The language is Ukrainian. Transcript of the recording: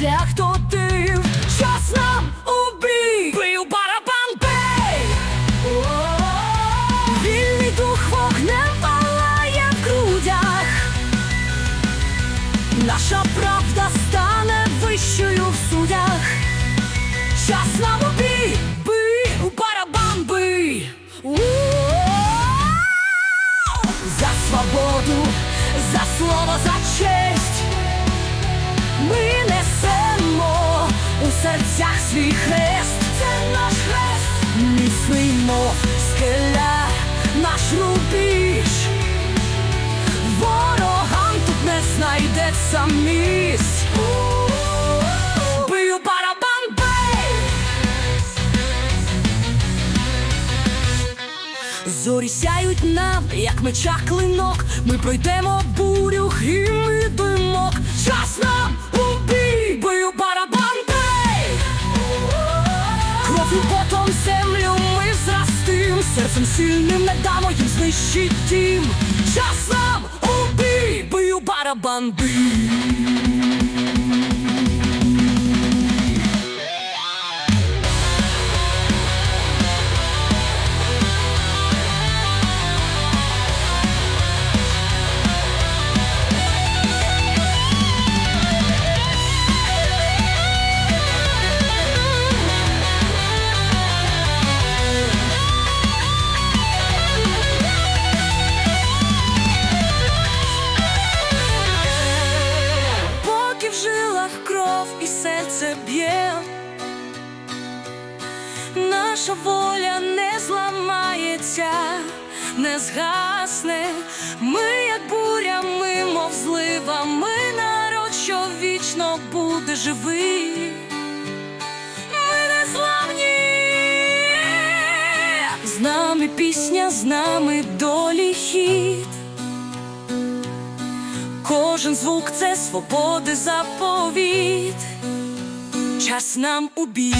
шлях до див, час нам у бій, бий барабан бей! Вільний дух вогнем палає в грудях, наша правда стане вищою в судях. Час нам у бій, у барабан! За свободу, за слово, за честь ми несемо у серцях свій хрест. Це наш хрест, міцний скеля, наш рубіж. Ворогам тут не знайдеться місць. Бию барабан! Зорі сяють нам, як меча клинок. Ми пройдемо бурю, і димок. Час нам серцем сильним не дамо їм знищить дім. Час нам у бою барабан бий! Серце б'є, наша воля не зламається, не згасне. Ми, як буря, ми, мов злива, ми народ, що вічно буде живий. З нами пісня, з нами долі хід. Кожен звук це свободи заповіт. Час нам у бій.